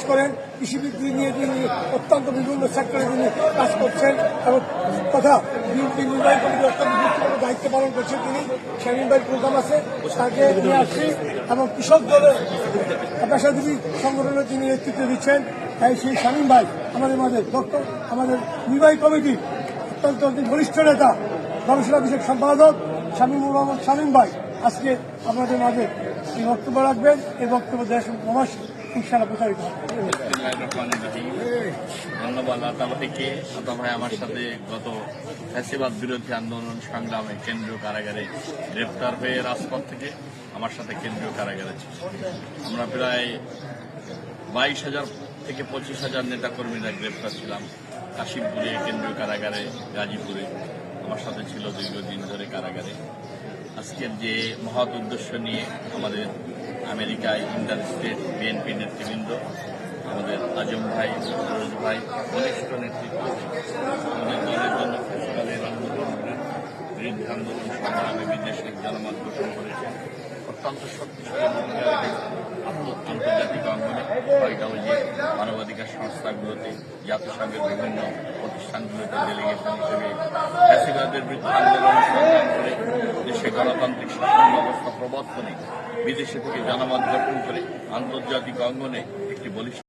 কাজ করেন কৃষিবিদ্যি নিয়ে তিনি অত্যন্ত বিভিন্ন সেক্টরে তিনি কাজ করছেন এবং তথা বিএনপি নির্বাহী কমিটির অত্যন্ত গুরুত্বপূর্ণ দায়িত্ব পালন করছেন তিনি শামীম ভাই প্রোগ্রাম আছে, তাকে নিয়ে আসছি এবং কৃষক দলের পেশাজীবী সংগঠনে তিনি নেতৃত্ব দিচ্ছেন, তাই সেই শামীম ভাই আমাদের মাঝে দক্ষ, আমাদের নির্বাহী কমিটির অত্যন্ত বরিষ্ঠ নেতা গবেষণা বিষয়ক সম্পাদক শামীমুর রহমান শামীম ভাই। আজকে আপনাদের মাঝে এই বক্তব্য রাখবেন। এই বক্তব্য দেশ প্রবাস ইনশাআল্লাহ প্রচারিত। ধন্যবাদ। আতা ভাইকে আতা ভাই আমার সাথে গত ফ্যাসিবাদ বিরোধী আন্দোলন সংগ্রামে কেন্দ্রীয় কারাগারে গ্রেপ্তার হয়ে রাজপথ থেকে আমার সাথে কেন্দ্রীয় কারাগারে আমরা প্রায় বাইশ হাজার থেকে পঁচিশ হাজার নেতাকর্মীরা গ্রেপ্তার ছিলাম। কাশিমপুরে, কেন্দ্রীয় কারাগারে, গাজীপুরে। ছিল দীর্ঘদিন ধরে কারাগারে। আজকের যে মহৎ উদ্দেশ্য নিয়ে আমাদের আমেরিকায় ইন্টার স্টেট বিএনপি নেতৃবৃন্দ, আমাদের আজম ভাই ফিরোজ ভাই বলিষ্ঠ নেতৃত্ব জন্য আন্দোলন সংগ্রামে বিদেশে জনমত গঠন করেছেন। অত্যন্ত শক্তিশালী ভূমিকা রেখে আন্ত- গেল যে মানবাধিকার সংস্থাগুলোতে, জাতিসংঘের বিভিন্ন প্রতিষ্ঠানগুলোতে ডেলিগেশন হিসেবে ফ্যাসিবাদের বিরুদ্ধে আন্দোলন সংগ্রাম করে দেশে গণতান্ত্রিক শাসন ব্যবস্থা প্রবর্তনে বিদেশে থেকে জনমত গঠন করে আন্তর্জাতিক অঙ্গনে একটি বলিষ্ঠ